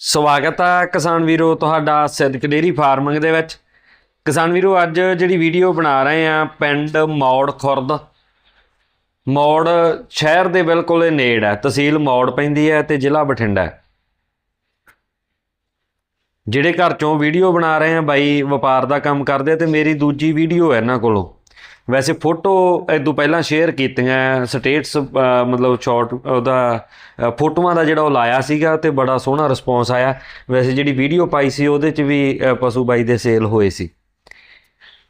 ਸਵਾਗਤ ਆ ਕਿਸਾਨ ਵੀਰੋ ਤੁਹਾਡਾ ਸਿੱਧਕ ਡੇਰੀ ਫਾਰਮਿੰਗ ਦੇ ਵਿੱਚ। ਕਿਸਾਨ ਵੀਰੋ, ਅੱਜ ਜਿਹੜੀ ਵੀਡੀਓ ਬਣਾ ਰਹੇ ਆ ਪਿੰਡ ਮੌੜ ਖੁਰਦ। ਮੌੜ ਸ਼ਹਿਰ ਦੇ ਬਿਲਕੁਲ ਨੇੜ ਹੈ, ਤਹਿਸੀਲ ਮੌੜ ਪੈਂਦੀ ਹੈ ਤੇ ਜ਼ਿਲ੍ਹਾ ਬਠਿੰਡਾ ਜਿਹੜੇ ਘਰ ਚੋਂ ਵੀਡੀਓ ਬਣਾ ਰਹੇ ਆ ਬਾਈ, ਵਪਾਰ ਦਾ ਕੰਮ ਕਰਦੇ ਆ ਤੇ ਮੇਰੀ ਦੂਜੀ ਵੀਡੀਓ ਹੈ ਇਹਨਾਂ ਕੋਲੋਂ। ਵੈਸੇ ਫੋਟੋ ਇਦੋਂ ਪਹਿਲਾਂ ਸ਼ੇਅਰ ਕੀਤੀਆਂ ਸਟੇਟਸ ਮਤਲਬ ਸ਼ਾਰਟ ਉਹਦਾ ਫੋਟੋਆਂ ਦਾ ਜਿਹੜਾ ਉਹ ਲਾਇਆ ਸੀਗਾ ਤੇ ਬੜਾ ਸੋਹਣਾ ਰਿਸਪੌਂਸ ਆਇਆ। ਵੈਸੇ ਜਿਹੜੀ ਵੀਡੀਓ ਪਾਈ ਸੀ, ਉਹਦੇ 'ਚ ਵੀ ਪਸ਼ੂ ਬਾਈ ਦੇ ਸੇਲ ਹੋਏ ਸੀ।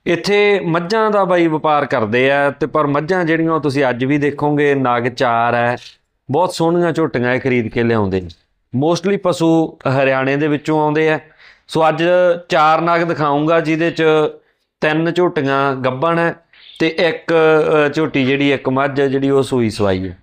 ਇੱਥੇ ਮੱਝਾਂ ਦਾ ਬਾਈ ਵਪਾਰ ਕਰਦੇ ਆ ਤੇ ਪਰ ਮੱਝਾਂ ਜਿਹੜੀਆਂ ਉਹ ਤੁਸੀਂ ਅੱਜ ਵੀ ਦੇਖੋਗੇ, ਨਗ ਚਾਰ ਹੈ, ਬਹੁਤ ਸੋਹਣੀਆਂ ਝੋਟੀਆਂ ਇਹ ਖਰੀਦ ਕੇ ਲਿਆਉਂਦੇ ਨੇ। ਮੋਸਟਲੀ ਪਸ਼ੂ ਹਰਿਆਣੇ ਦੇ ਵਿੱਚੋਂ ਆਉਂਦੇ ਆ। ਸੋ ਅੱਜ ਚਾਰ ਨਗ ਦਿਖਾਉਂਗਾ ਜਿਹਦੇ ਚ ਤਿੰਨ ਝੋਟੀਆਂ ਗੱਭਣ ਹੈ। ਤੇ ਇੱਕ ਝੋਟੀ ਜਿਹੜੀ ਇੱਕ ਮੱਝ ਹੈ ਜਿਹੜੀ ਉਹ ਸੂਈ ਸਵਾਈ ਹੈ।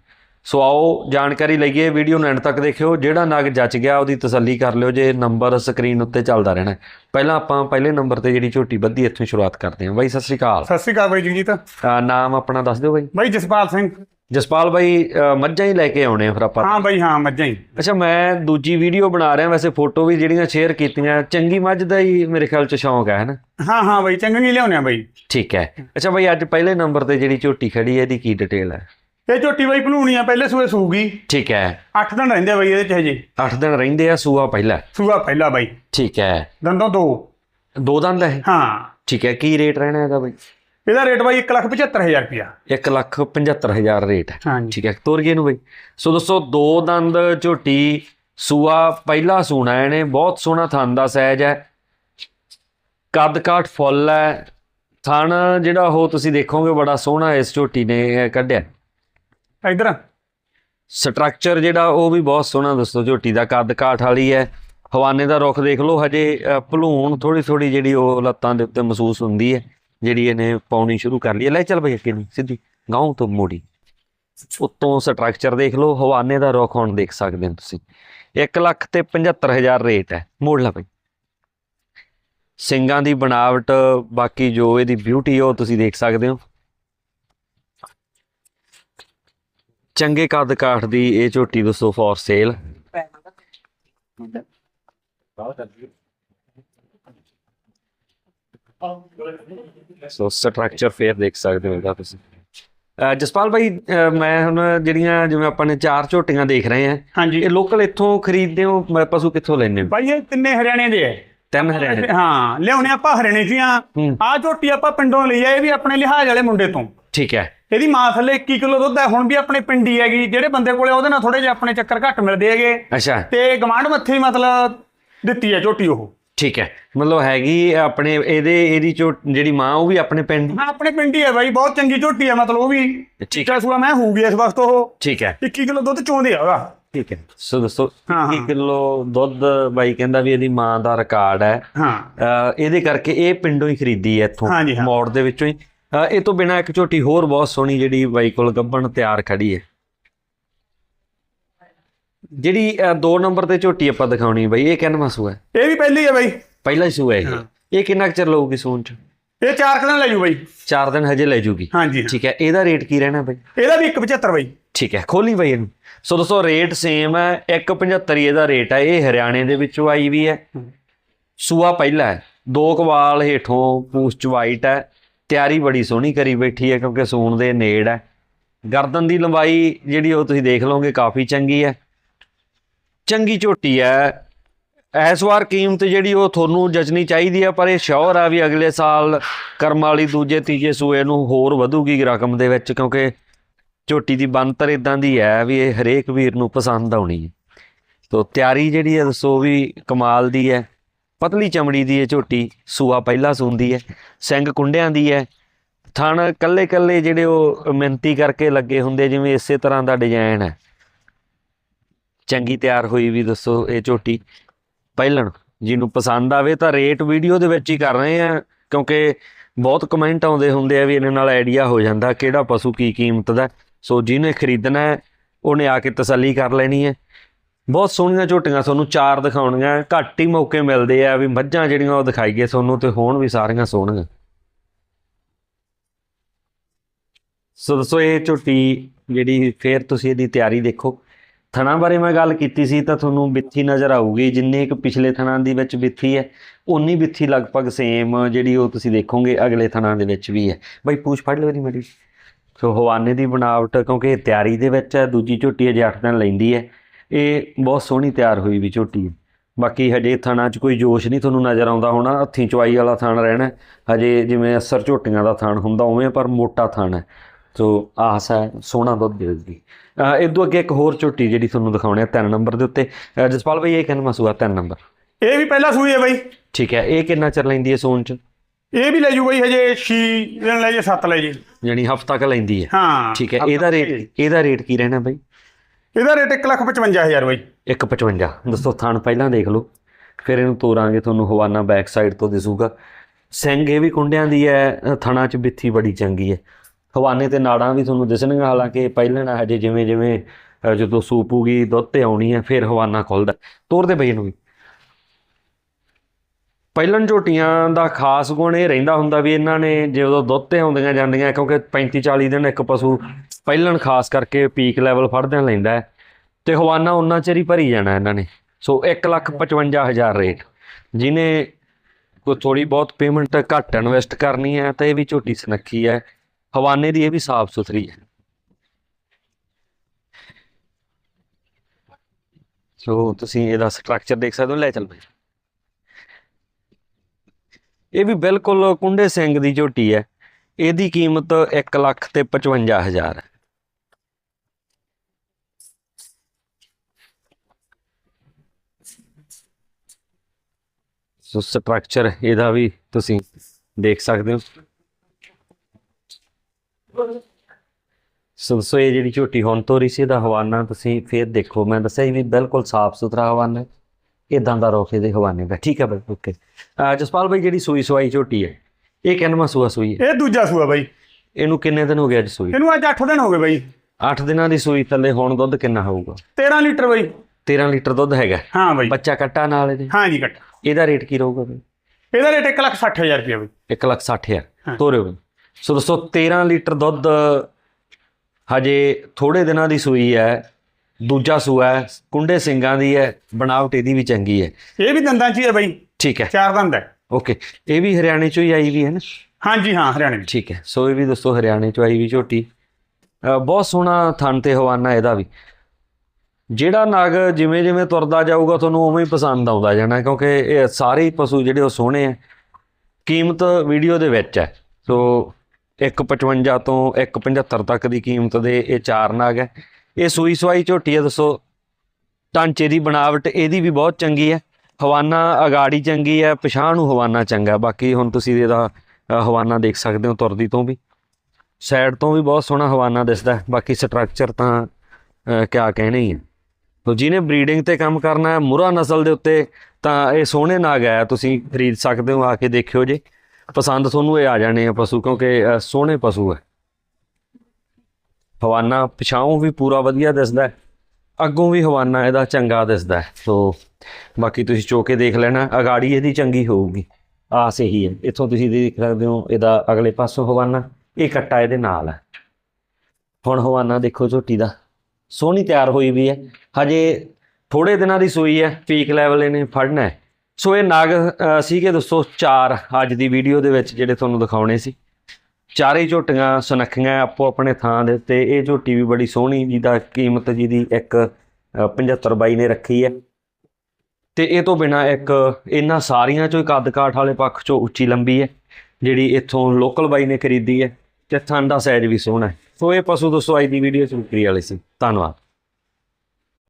ਸੋ ਆਓ ਜਾਣਕਾਰੀ ਲਈਏ ਵੀਡੀਓ ਨੂੰ ਐਂਡ ਤੱਕ ਦੇਖਿਓ। ਜਿਹੜਾ ਨਗ ਜੱਚ ਗਿਆ ਉਹਦੀ ਤਸੱਲੀ ਕਰ ਲਿਓ ਜੇ ਨੰਬਰ ਸਕਰੀਨ ਉੱਤੇ ਚੱਲਦਾ ਰਹਿਣਾ। ਪਹਿਲਾਂ ਆਪਾਂ ਪਹਿਲੇ ਨੰਬਰ ਤੇ ਜਿਹੜੀ ਝੋਟੀ ਬੱਧੀ ਇੱਥੋਂ ਸ਼ੁਰੂਆਤ ਕਰਦੇ ਹਾਂ। ਬਾਈ ਸਤਿ ਸ੍ਰੀ ਅਕਾਲ। ਸਤਿ ਸ਼੍ਰੀ ਅਕਾਲ ਬਾਈ ਜਗਜੀਤ। ਅ, ਨਾਮ ਆਪਣਾ ਦੱਸ ਦਿਓ ਬਾਈ। ਬਾਈ ਜਸਪਾਲ ਸਿੰਘ। ਜਸਪਾਲ ਬਾਈ ਅ, ਮੱਝਾਂ ਹੀ ਲੈ ਕੇ ਆਉਣੇ ਆ ਫਿਰ ਆਪਾਂ। ਹਾਂ ਬਾਈ ਹਾਂ ਮੱਝਾਂ ਹੀ। ਅੱਛਾ ਮੈਂ ਦੂਜੀ ਵੀਡੀਓ ਬਣਾ ਰਿਹਾ ਵੈਸੇ ਫੋਟੋ ਵੀ ਜਿਹੜੀਆਂ ਸ਼ੇਅਰ ਕੀਤੀਆਂ ਚੰਗੀ ਮੱਝ ਦਾ ਹੀ ਮੇਰੇ ਖਿਆਲ ਚ ਸ਼ੌਂਕ ਹੈ ਨਾ ਹਾਂ ਹਾਂ ਬਾਈ ਚੰਗੀ ਲਿਆਉਣੇ ਆ ਬਾਈ। ਠੀਕ ਹੈ। ਅੱਛਾ ਬਾਈ ਅੱਜ ਪਹਿਲੇ ਨੰਬਰ ਤੇ ਜਿਹੜੀ ਝੋਟੀ ਖੜੀ ਹੈ ਇਹਦੀ ਕੀ ਡਿਟੇਲ ਹੈ? ਇਹ ਝੋਟੀ ਬਾਈ ਭਲੂਣੀ ਆ ਪਹਿਲੇ ਸੂਏ ਸੂਗੀ। ਠੀਕ ਹੈ। 8 ਦਿਨ ਰਹਿੰਦੇ ਆ ਬਾਈ ਇਹਦੇ ਚ ਹਜੇ। 8 ਦਿਨ ਰਹਿੰਦੇ ਆ ਸੂਆ ਪਹਿਲਾ? ਸੂਆ ਪਹਿਲਾ ਬਾਈ। ਠੀਕ ਹੈ। ਦੰਦੋਂ ਦੋ। ਦੋ ਦੰਦ ਹੈ ਹਾਂ। ਠੀਕ ਹੈ ਕੀ ਰੇਟ ਰਹਿਣਾ ਇਹਦਾ ਬਾਈ? ਇਹਦਾ ਰੇਟ ਬਾਈ 175000 ਰੁਪਿਆ 1 ਲੱਖ 75000 ਰੇਟ ਹੈ। ਠੀਕ ਹੈ ਤੋਰ ਗਏ ਨੂੰ ਬਾਈ। ਸੋ ਦੋਸਤੋ ਦੋ ਦੰਦ ਝੋਟੀ ਸੂਆ ਪਹਿਲਾ ਸੂਣਾ ਇਹਨੇ ਬਹੁਤ ਸੋਹਣਾ ਥਣ ਦਾ ਸਾਈਜ਼ ਹੈ। ਕੱਦ ਕਾਠ ਫੁੱਲ ਹੈ। ਥਣ ਜਿਹੜਾ ਉਹ ਤੁਸੀਂ ਦੇਖੋਗੇ ਬੜਾ ਸੋਹਣਾ ਇਸ ਝੋਟੀ ਨੇ ਕੱਢਿਆ। ਇਧਰ। ਸਟਰਕਚਰ ਜਿਹੜਾ ਉਹ ਵੀ ਬਹੁਤ ਸੋਹਣਾ ਦੋਸਤੋ ਝੋਟੀ ਦਾ ਕੱਦ ਕਾਠ ਵਾਲੀ ਹੈ। ਹਵਾਨੇ ਦਾ ਰੁੱਖ ਦੇਖ ਲਓ ਹਜੇ ਭਲੂਣ ਥੋੜੀ ਥੋੜੀ ਜਿਹੜੀ ਉਹ ਲੱਤਾਂ ਦੇ ਉੱਤੇ ਮਹਿਸੂਸ ਹੁੰਦੀ ਹੈ। ਜਿਹੜੀ ਇਹਨੇ ਪਾਉਣੀ ਸ਼ੁਰੂ ਕਰ ਲਈ ਲੈ ਚੱਲ ਬਈ ਅੱਗੇ ਨੂੰ, ਸਿੱਧੀ, ਗਾਉਂ ਤੋਂ ਮੋੜੀ। ਉੱਤੋਂ ਸਟਰਕਚਰ ਦੇਖ ਲਓ, ਹਵਾਨੇ ਦਾ ਰੁੱਖ ਹੁਣ ਦੇਖ ਸਕਦੇ ਹੋ ਤੁਸੀਂ। 1 ਲੱਖ ਤੇ 75000 ਰੇਟ ਹੈ। ਮੋੜ ਲਾ ਬਈ। ਸਿੰਗਾਂ ਦੀ ਬਣਾਵਟ, ਬਾਕੀ ਜੋ ਇਹਦੀ ਬਿਊਟੀ ਉਹ ਤੁਸੀਂ ਦੇਖ ਸਕਦੇ ਹੋ। ਚੰਗੇ ਕੱਦ ਕਾਠ ਦੀ ਇਹ ਝੋਟੀ ਦੋਸਤੋ ਫੋਰ ਸੇਲ ਸੋ ਸਟਰਕਚਰ ਫੇਰ ਦੇਖ ਸਕਦੇ ਹੋ ਇਹਦਾ ਤੁਸੀਂ। ਜਸਪਾਲ ਭਾਈ ਮੈਂ ਹੁਣ ਜਿਹੜੀਆਂ ਜਿਵੇਂ ਆਪਾਂ ਨੇ ਚਾਰ ਝੋਟੀਆਂ ਦੇਖ ਰਹੇ ਆ ਇਹ ਲੋਕਲ ਇੱਥੋਂ ਖਰੀਦਦੇ ਹੋ ਪਸ਼ੂ ਕਿੱਥੋਂ ਲੈਂਦੇ ਹੋ? ਬਾਈ ਇਹ ਤਿੰਨੇ ਹਰਿਆਣੇ ਦੇ ਐ ਤਿੰਨ ਹਰਿਆਣੇ। ਹਾਂ ਲਿਆਉਣੇ ਆਪਾਂ ਹਰਿਆਣੇ ਦੀਆਂ ਆ ਝੋਟੀ ਆਪਾਂ ਪਿੰਡੋਂ ਲਈ ਆ ਇਹ ਵੀ ਆਪਣੇ ਲਿਹਾਜ਼ ਵਾਲੇ ਮੁੰਡੇ ਤੋਂ। ਠੀਕ ਹੈ। ਇਹਦੀ ਮਾਂ ਥੱਲੇ 21 ਕਿਲੋ ਦੁੱਧ ਹੈ ਹੁਣ ਵੀ ਆਪਣੇ ਪਿੰਡੀ ਹੈਗੀ। ਜਿਹੜੇ ਬੰਦੇ ਕੋਲੇ ਉਹਦੇ ਨਾਲ ਥੋੜੇ ਜਿਹਾ ਆਪਣੇ ਚੱਕਰ ਘੱਟ ਮਿਲਦੇ ਹੈਗੇ। ਅੱਛਾ। ਤੇ ਗਵਾਂਢ ਮੱਥੇ ਮਤਲਬ ਦਿੱਤੀ ਹੈ ਝੋਟੀ ਉਹ। ਠੀਕ ਹੈ। ਮਤਲਬ ਹੈਗੀ ਆਪਣੇ ਇਹਦੇ ਇਹਦੀ ਝੋ ਜਿਹੜੀ ਮਾਂ ਉਹ ਵੀ ਆਪਣੇ ਪਿੰਡ ਦੀ? ਹਾਂ ਆਪਣੇ ਪਿੰਡੀ ਹੈ ਬਾਈ ਬਹੁਤ ਚੰਗੀ ਝੋਟੀ ਹੈ ਮਤਲਬ ਉਹ ਵੀ ਠੀਕ ਚਿੱਟਾ ਸੂਆ ਮੈਂ ਹੋਊਗੀ ਇਸ ਵਕਤ ਉਹ। ਠੀਕ ਹੈ। 21 ਕਿਲੋ ਦੁੱਧ ਚੋਂਦੇ ਆ ਉਹਦਾ। ਠੀਕ ਹੈ। ਸੋ ਦੋਸਤੋ ਹਾਂ, 1 ਹਾਂ। ਕਿਲੋ ਦੁੱਧ ਬਾਈ ਕਹਿੰਦਾ ਵੀ ਇਹਦੀ ਮਾਂ ਦਾ ਰਿਕਾਰਡ ਹੈ। ਹਾਂ। ਇਹਦੇ ਕਰਕੇ ਇਹ ਪਿੰਡੋਂ ਹੀ ਖਰੀਦੀ ਹੈ ਇੱਥੋਂ ਹਾਂ। ਮੋੜ ਦੇ ਵਿੱਚੋਂ ਹੀ। ਇਹ ਤੋਂ ਬਿਨਾ ਇੱਕ ਝੋਟੀ ਹੋਰ ਬਹੁਤ ਸੋਹਣੀ ਜਿਹੜੀ ਬਾਈ ਕੋਲ ਗੱਬਣ ਤਿਆਰ ਖੜੀ ਹੈ। ਜਿਹੜੀ ਦੋ ਨੰਬਰ ਤੇ ਝੋਟੀ ਆਪਾਂ ਦਿਖਾਉਣੀ ਬਾਈ ਇਹ ਕਿੰਨਵਾਂ ਸੂਆ ਹੈ। ਇਹ ਵੀ ਪਹਿਲੀ ਹੈ ਬਾਈ। ਪਹਿਲਾ ਹੀ ਸੂਆ ਹੈ। ਇਹ। ਇਹ ਕਿੰਨਾ ਕੁ ਚਿਰ ਲਊਗੀ ਸੂਣ ਚ? ਇਹ ਚਾਰ ਕੁ ਦਿਨ ਲੈ ਜੂ ਬਾਈ। ਚਾਰ ਦਿਨ ਹਜੇ ਲੈ ਜੂਗੀ। ਹਾਂਜੀ। ਠੀਕ ਹੈ ਇਹਦਾ ਰੇਟ ਕੀ ਰਹਿਣਾ ਬਾਈ? ਇਹਦਾ ਵੀ 175 ਬਾਈ। ਠੀਕ ਹੈ ਖੋਲੀ ਬਾਈ ਇਹਨੂੰ। ਸੋ ਦੋਸਤੋ ਰੇਟ ਸੇਮ ਹੈ 175 ਹੀ ਇਹਦਾ ਰੇਟ ਹੈ। ਇਹ ਹਰਿਆਣੇ ਦੇ ਵਿੱਚੋਂ ਆਈ ਵੀ ਹੈ। ਸੂਆ ਪਹਿਲਾ ਹੈ। ਦੋ ਕਵਾਲ ਹੇਠੋਂ ਪੂਛ ਚ ਵਾਈਟ ਹੈ। ਤਿਆਰੀ ਬੜੀ ਸੋਹਣੀ ਕਰੀ ਬੈਠੀ ਹੈ ਕਿਉਂਕਿ ਸੂਣ ਦੇ ਨੇੜ ਹੈ। ਗਰਦਨ ਦੀ ਲੰਬਾਈ ਜਿਹੜੀ ਉਹ ਤੁਸੀਂ ਦੇਖ ਲਓਗੇ ਕਾਫੀ ਚੰਗੀ ਹੈ। ਚੰਗੀ ਝੋਟੀ ਹੈ ਇਸ ਵਾਰ ਕੀਮਤ ਜਿਹੜੀ ਉਹ ਤੁਹਾਨੂੰ ਜਚਣੀ ਚਾਹੀਦੀ ਹੈ ਪਰ ਇਹ ਸ਼ੋਰ ਆ ਵੀ ਅਗਲੇ ਸਾਲ ਕਰਮ ਵਾਲੀ ਦੂਜੇ ਤੀਜੇ ਸੂਏ ਨੂੰ ਹੋਰ ਵਧੂਗੀ ਰਕਮ ਦੇ ਵਿੱਚ, ਕਿਉਂਕਿ ਝੋਟੀ ਦੀ ਬੰਤਰ ਇਦਾਂ ਦੀ ਹੈ ਵੀ ਇਹ ਹਰੇਕ ਵੀਰ ਨੂੰ ਪਸੰਦ ਆਉਣੀ ਹੈ ਤੋ ਤਿਆਰੀ ਜਿਹੜੀ ਹੈ ਦੱਸੋ ਵੀ ਕਮਾਲ ਦੀ ਹੈ ਪਤਲੀ ਚਮੜੀ ਦੀ ਇਹ ਝੋਟੀ, ਸੂਆ ਪਹਿਲਾ ਸੂੰਦੀ ਹੈ ਸਿੰਘ ਕੁੰਡਿਆਂ ਦੀ ਹੈ ਥਣ ਕੱਲੇ ਕੱਲੇ ਜਿਹੜੇ ਉਹ ਮਿਹਨਤੀ ਕਰਕੇ ਲੱਗੇ ਹੁੰਦੇ, ਜਿਵੇਂ ਇਸੇ ਤਰ੍ਹਾਂ ਦਾ ਡਿਜ਼ਾਈਨ ਹੈ ਚੰਗੀ ਤਿਆਰ ਹੋਈ ਵੀ ਦੱਸੋ ਇਹ ਝੋਟੀ। ਪਹਿਲਣ, ਜਿਹਨੂੰ ਪਸੰਦ ਆਵੇ ਤਾਂ ਰੇਟ ਵੀਡੀਓ ਦੇ ਵਿੱਚ ਹੀ ਕਰ ਰਹੇ ਆ, ਕਿਉਂਕਿ ਬਹੁਤ ਕਮੈਂਟ ਆਉਂਦੇ ਹੁੰਦੇ ਆ ਵੀ ਇਹਨਾਂ ਨਾਲ ਆਈਡੀਆ ਹੋ ਜਾਂਦਾ, ਕਿਹੜਾ ਪਸ਼ੂ ਕੀ ਕੀਮਤ ਦਾ। ਸੋ ਜਿਹਨੇ ਖਰੀਦਣਾ ਉਹਨੇ ਆ ਕੇ ਤਸੱਲੀ ਕਰ ਲੈਣੀ ਹੈ। ਬਹੁਤ ਸੋਹਣੀਆਂ ਝੋਟੀਆਂ ਤੁਹਾਨੂੰ ਚਾਰ ਦਿਖਾਉਣੀਆਂ, ਘੱਟ ਹੀ ਮੌਕੇ ਮਿਲਦੇ ਆ ਵੀ ਮੱਝਾਂ ਜਿਹੜੀਆਂ ਉਹ ਦਿਖਾਈਏ ਤੁਹਾਨੂੰ ਤੇ ਹੋਣ ਵੀ ਸਾਰੀਆਂ ਸੋਹਣੀਆਂ। ਸੋ ਦੱਸੋ ਇਹ ਝੋਟੀ ਜਿਹੜੀ ਫੇਰ ਤੁਸੀਂ ਇਹਦੀ ਤਿਆਰੀ ਦੇਖੋ। ਥਣਾ ਬਾਰੇ ਮੈਂ ਗੱਲ ਕੀਤੀ ਸੀ ਤਾਂ ਤੁਹਾਨੂੰ ਬਿੱਥੀ ਨਜ਼ਰ ਆਊਗੀ, ਜਿੰਨੀ ਇੱਕ ਪਿਛਲੇ ਥਣਾਂ ਦੀ ਵਿੱਚ ਬਿੱਥੀ ਹੈ ਉਨੀ ਬਿੱਥੀ ਲਗਭਗ ਸੇਮ ਜਿਹੜੀ ਉਹ ਤੁਸੀਂ ਦੇਖੋਗੇ ਅਗਲੇ ਥਣਾਂ ਦੇ ਵਿੱਚ ਵੀ ਹੈ। ਬਈ, ਪੂਛ ਫੜ ਲਓ ਜੀ ਮੇਰੀ ਸੋ ਹਵਾਨੇ ਦੀ ਬਣਾਵਟ, ਕਿਉਂਕਿ ਇਹ ਤਿਆਰੀ ਦੇ ਵਿੱਚ ਹੈ, ਦੂਜੀ ਝੋਟੀ ਅਜੇ 8 ਦਿਨ ਲੈਂਦੀ ਹੈ। ਇਹ ਬਹੁਤ ਸੋਹਣੀ ਤਿਆਰ ਹੋਈ ਵੀ ਝੋਟੀ ਬਾਕੀ ਹਜੇ ਥਣਾ 'ਚ ਕੋਈ ਜੋਸ਼ ਨਹੀਂ ਤੁਹਾਨੂੰ ਨਜ਼ਰ ਆਉਂਦਾ ਹੋਣਾ, ਹੱਥੀਂ ਚਵਾਈ ਵਾਲਾ ਥਣ ਰਹਿਣਾ ਹਜੇ ਜਿਵੇਂ ਅਸਰ ਝੋਟੀਆਂ ਦਾ ਥਾਣ ਹੁੰਦਾ, ਉਵੇਂ ਪਰ ਮੋਟਾ ਥਾਣ ਹੈ। ਸੋ ਆਸ ਹੈ ਸੋਹਣਾ ਦੁੱਧ ਦੇਊਗੀ ਅਹ ਇਦੋਂ ਅੱਗੇ ਇੱਕ ਹੋਰ ਝੋਟੀ ਜਿਹੜੀ ਤੁਹਾਨੂੰ ਦਿਖਾਉਣੀ ਹੈ 3 ਨੰਬਰ ਦੇ ਉੱਤੇ। ਜਸਪਾਲ ਭਾਈ ਇਹ ਕਿੰਨਾ ਮਸੂਆ 3 ਨੰਬਰ। ਇਹ ਵੀ ਪਹਿਲਾ ਸੂਈ ਹੈ ਬਾਈ। ਠੀਕ ਹੈ ਇਹ ਕਿੰਨਾ ਚਿਰ ਲੈਂਦੀ ਹੈ ਸੋਨ 'ਚ? ਇਹ ਵੀ ਲੈ ਜੂ ਬਾਈ ਹਜੇ 6 ਦਿਨ ਲੈ ਜੇ 7 ਲੈ ਜੇ। ਯਾਨੀ ਹਫਤਾ ਕ ਲੈਂਦੀ ਹੈ। ਹਾਂ। ਠੀਕ ਹੈ ਇਹਦਾ ਰੇਟ ਇਹਦਾ ਰੇਟ ਕੀ ਰਹਿਣਾ ਬਾਈ? ਇਹਦਾ ਰੇਟ 155000 ਬਾਈ। 155 ਦੋਸਤੋ ਥਣ ਪਹਿਲਾਂ ਦੇਖ ਲਓ। ਫਿਰ ਇਹਨੂੰ ਤੋਰਾਂਗੇ ਤੁਹਾਨੂੰ ਹਵਾਨਾ ਬੈਕ ਸਾਈਡ ਤੋਂ ਦਿਸੂਗਾ। ਸਿੰਘ ਇਹ ਵੀ ਕੁੰਡਿਆਂ ਦੀ ਹੈ ਥਣਾਂ 'ਚ ਬਿੱਥੀ ਬੜੀ ਚੰਗੀ ਹੈ। ਹਵਾਨੇ ਤੇ ਨਾੜਾਂ ਵੀ ਤੁਹਾਨੂੰ ਦਿਸਣਗੀਆਂ, ਹਾਲਾਂਕਿ ਪਹਿਲਾਂ ਨਾ ਹਜੇ ਜਿਵੇਂ ਜਿਵੇਂ ਜਦੋਂ ਸੂਪੂਗੀ ਦੁੱਧ ਤੇ ਆਉਣੀ ਹੈ ਫਿਰ ਹਵਾਨਾ ਖੁੱਲਦਾ। ਤੋਰਦੇ ਬਈ ਨੂੰ ਵੀ। ਪਹਿਲਣ ਝੋਟੀਆਂ ਦਾ ਖਾਸ ਗੁਣ ਇਹ ਰਹਿੰਦਾ ਹੁੰਦਾ ਵੀ ਇਹਨਾਂ ਨੇ ਜਦੋਂ ਦੁੱਧ ਤੇ ਆਉਂਦੀਆਂ ਜਾਂਦੀਆਂ, ਕਿਉਂਕਿ 35 40 ਦਿਨ ਇੱਕ ਪਸ਼ੂ ਪਹਿਲਣ ਖਾਸ ਕਰਕੇ ਪੀਕ ਲੈਵਲ ਫੜਦਿਆਂ ਲੈਂਦਾ ਹੈ, ਤੇ ਹਵਾਨਾ ਉਹਨਾਂ ਚਿਰ ਹੀ ਭਰੀ ਜਾਣਾ ਇਹਨਾਂ ਨੇ। So 155000 rate. ਜਿਹਨੇ ਕੋਈ ਥੋੜੀ ਬਹੁਤ ਪੇਮੈਂਟ ਘੱਟ ਇਨਵੈਸਟ ਕਰਨੀ ਹੈ, ਤਾਂ ਇਹ ਵੀ ਝੋਟੀ ਸਨੱਖੀ ਹੈ। ਹਵਾਨੇ ਦੀ ਇਹ ਵੀ ਸਾਫ਼ ਸੁਥਰੀ ਹੈ। ਸੋ ਤੁਸੀਂ ਇਹਦਾ ਸਟਰਕਚਰ ਦੇਖ ਸਕਦੇ ਹੋ, ਲੈ ਚੱਲ ਬਈ। ਇਹ ਵੀ ਬਿਲਕੁਲ ਕੁੰਡੇ ਸਿੰਘ ਦੀ ਝੋਟੀ ਹੈ। ਇਹਦੀ ਕੀਮਤ 1 ਲੱਖ ਤੇ 55000 ਹੈ। ਸੋ ਸਟਰਕਚਰ ਇਹਦਾ ਵੀ ਤੁਸੀਂ ਦੇਖ ਸਕਦੇ ਹੋ। ਸੋ ਸੋ ਇਹ ਜਿਹੜੀ ਝੋਟੀ ਹੁਣ ਤੋਰੀ ਸੀ ਇਹਦਾ ਹਵਾਨਾ ਤੁਸੀਂ ਫੇਰ ਦੇਖੋ। ਮੈਂ ਦੱਸਿਆ ਸੀ ਵੀ ਬਿਲਕੁਲ ਸਾਫ਼ ਸੁਥਰਾ ਹਵਾਨਾ ਹੈ। ਇਦਾਂ ਦਾ ਰੋਕੇ ਦੇ ਹਵਾਨੇ ਦਾ ਠੀਕ ਹੈ ਬਈ ਓਕੇ ਜਸਪਾਲ ਭਾਈ ਜਿਹੜੀ ਸੂਈ ਸਵਾਈ ਝੋਟੀ ਹੈ ਇਹ ਕਿੰਨਵਾਂ ਸੂਆ ਸੂਈ ਹੈ? ਇਹ ਦੂਜਾ ਸੂਆ ਬਾਈ। ਇਹਨੂੰ ਕਿੰਨੇ ਦਿਨ ਹੋ ਗਏ ਅੱਜ ਸੂਈ? ਇਹਨੂੰ ਅੱਜ 8 ਦਿਨ ਹੋ ਗਏ ਬਾਈ। 8 ਦਿਨਾਂ ਦੀ ਸੂਈ ਥੱਲੇ ਹੁਣ ਦੁੱਧ ਕਿੰਨਾ ਹੋਊਗਾ? 13 ਲੀਟਰ ਬਾਈ। 13 ਲੀਟਰ ਦੁੱਧ ਹੈਗਾ ਹਾਂ? ਬਾਈ। ਬੱਚਾ ਕੱਟਾ ਨਾਲ ਇਹਦੇ? ਹਾਂ ਜੀ ਕੱਟ। ਇਹਦਾ ਰੇਟ ਕੀ ਰਹੂਗਾ ਬਈ? ਇਹਦਾ ਰੇਟ 160000 ਰੁਪਏ ਬਾਈ। 1 ਲੱਖ 60 ਹਜ਼ਾਰ। ਹਾਂ। ਤੋਰਿਓ ਬਈ। ਸੋ ਦੋਸਤੋ 13 ਲੀਟਰ ਦੁੱਧ ਹਜੇ ਥੋੜੇ ਦਿਨਾਂ ਦੀ ਸੂਈ ਹੈ ਦੂਜਾ ਸੂਆ ਹੈ ਕੁੰਡੇ ਸਿੰਘਾਂ ਦੀ ਹੈ ਬਣਾਵਟ ਇਹਦੀ ਵੀ ਚੰਗੀ ਹੈ। ਇਹ ਵੀ ਦੰਦਾਂ 'ਚ ਹੀ ਹੈ ਬਾਈ। ਠੀਕ ਹੈ। ਚਾਰ ਦੰਦ ਹੈ। ਓਕੇ ਇਹ ਵੀ ਹਰਿਆਣੇ ਚੋਂ ਹੀ ਆਈ ਵੀ ਹੈ ਨਾ? ਹਾਂ ਜੀ ਹਾਂ ਹਰਿਆਣੇ ਵਿੱਚ। ਠੀਕ ਹੈ ਸੋ ਇਹ ਵੀ ਦੋਸਤੋ ਹਰਿਆਣੇ ਚੋਂ ਆਈ ਵੀ ਝੋਟੀ। ਬਹੁਤ ਸੋਹਣਾ ਥਣ ਤੇ ਹਵਾਨਾ ਇਹਦਾ ਵੀ। ਜਿਹੜਾ ਨਗ ਜਿਵੇਂ ਜਿਵੇਂ ਤੁਰਦਾ ਜਾਊਗਾ ਤੁਹਾਨੂੰ ਉਵੇਂ ਹੀ ਪਸੰਦ ਆਉਂਦਾ ਜਾਣਾ ਕਿਉਂਕਿ ਇਹ ਸਾਰੇ ਹੀ ਪਸ਼ੂ ਜਿਹੜੇ ਉਹ ਸੋਹਣੇ ਆ। ਕੀਮਤ ਵੀਡੀਓ ਦੇ ਵਿੱਚ ਹੈ। ਸੋ 155 ਤੋਂ 175 ਤੱਕ ਦੀ ਕੀਮਤ ਦੇ ਇਹ ਚਾਰ ਨਾਗ ਹੈ। ਇਹ ਸੂਈ ਸਵਾਈ ਝੋਟੀ ਹੈ, ਦੱਸੋ। ਢਾਂਚੇ ਦੀ ਬਣਾਵਟ ਇਹਦੀ ਵੀ ਬਹੁਤ ਚੰਗੀ ਹੈ। ਹਵਾਨਾ ਅਗਾੜੀ ਚੰਗੀ ਹੈ, ਪਛਾਣ ਨੂੰ ਹਵਾਨਾ ਚੰਗਾ ਬਾਕੀ ਹੁਣ ਤੁਸੀਂ ਇਹਦਾ ਹਵਾਨਾ ਦੇਖ ਸਕਦੇ ਹੋ ਤੁਰਦੀ ਤੋਂ ਵੀ। ਸਾਈਡ ਤੋਂ ਵੀ ਬਹੁਤ ਸੋਹਣਾ ਹਵਾਨਾ ਦਿਸਦਾ ਬਾਕੀ ਸਟਰਕਚਰ ਤਾਂ ਕਿਆ ਕਹਿਣੇ ਹੀ ਹੈ। ਤੋ ਜਿਹਨੇ ਬਰੀਡਿੰਗ ਤੇ ਕੰਮ ਕਰਨਾ ਹੈ, ਮੁਰਾ ਨਸਲ ਦੇ ਉੱਤੇ ਤਾਂ ਇਹ ਸੋਹਣੇ ਨਾਗ ਹੈ ਤੁਸੀਂ ਖਰੀਦ ਸਕਦੇ ਹੋ, ਆ ਕੇ ਦੇਖਿਓ ਜੇ। ਪਸੰਦ ਤੁਹਾਨੂੰ ਇਹ ਆ ਜਾਣੇ ਆ ਪਸ਼ੂ ਕਿਉਂਕਿ ਅ, ਸੋਹਣੇ ਪਸ਼ੂ ਹੈ ਹਵਾਨਾ ਪਿਛਾਉਂ ਵੀ ਪੂਰਾ ਵਧੀਆ ਦਿਸਦਾ ਹੈ ਅੱਗੋਂ ਵੀ ਹਵਾਨਾ ਇਹਦਾ ਚੰਗਾ ਦਿਸਦਾ ਹੈ। ਸੋ ਬਾਕੀ ਤੁਸੀਂ ਚੋਕੇ ਦੇਖ ਲੈਣਾ ਅਗਾੜੀ ਇਹਦੀ ਚੰਗੀ ਹੋਊਗੀ। ਆਸ ਇਹੀ ਹੈ ਇੱਥੋਂ ਤੁਸੀਂ ਦੇਖ ਸਕਦੇ ਹੋ ਇਹਦਾ ਅਗਲੇ ਪਾਸੋਂ ਹਵਾਨਾ ਇਹ ਕੱਟਾ ਇਹਦੇ ਨਾਲ ਹੈ। ਹੁਣ ਹਵਾਨਾ ਦੇਖੋ ਝੋਟੀ ਦਾ ਸੋਹਣੀ ਤਿਆਰ ਹੋਈ ਵੀ ਹੈ। ਹਜੇ ਥੋੜੇ ਦਿਨਾਂ ਦੀ ਸੂਈ ਹੈ ਪੀਕ ਲੈਵਲ ਇਹਨੇ ਫੜਨਾ ਹੈ। ਸੋ ਇਹ ਨਾਗ ਸੀਗੇ ਦੋਸਤੋ ਚਾਰ ਅੱਜ ਦੀ ਵੀਡੀਓ ਦੇ ਵਿੱਚ ਜਿਹੜੇ ਤੁਹਾਨੂੰ ਦਿਖਾਉਣੇ ਸੀ। ਚਾਰੇ ਝੋਟੀਆਂ ਸੁਨੱਖੀਆਂ ਆਪੋ ਆਪਣੇ ਥਾਂ ਦੇ ਉੱਤੇ। ਇਹ ਝੋਟੀ ਵੀ ਬੜੀ ਸੋਹਣੀ ਜਿਹਦਾ ਕੀਮਤ ਜਿਹਦੀ ਇੱਕ ਅ, 75 ਬਾਈ ਨੇ ਰੱਖੀ ਹੈ। ਤੇ ਇਹ ਤੋਂ ਬਿਨਾ ਇੱਕ ਇਹਨਾਂ ਸਾਰੀਆਂ ਚੋਂ ਕੱਦ ਕਾਠ ਵਾਲੇ ਪੱਖ ਚੋਂ ਉੱਚੀ ਲੰਬੀ ਹੈ ਜਿਹੜੀ ਇੱਥੋਂ ਲੋਕਲ ਬਾਈ ਨੇ ਖਰੀਦੀ ਹੈ ਤੇ ਥਣ ਦਾ ਸਾਈਜ਼ ਵੀ ਸੋਹਣਾ ਹੈ। ਸੋ ਇਹ ਪਸ਼ੂ ਦੋਸਤੋ ਅੱਜ ਦੀ ਵੀਡੀਓ ਚ ਵਿਕਰੀ ਵਾਲੇ ਸੀ। ਧੰਨਵਾਦ।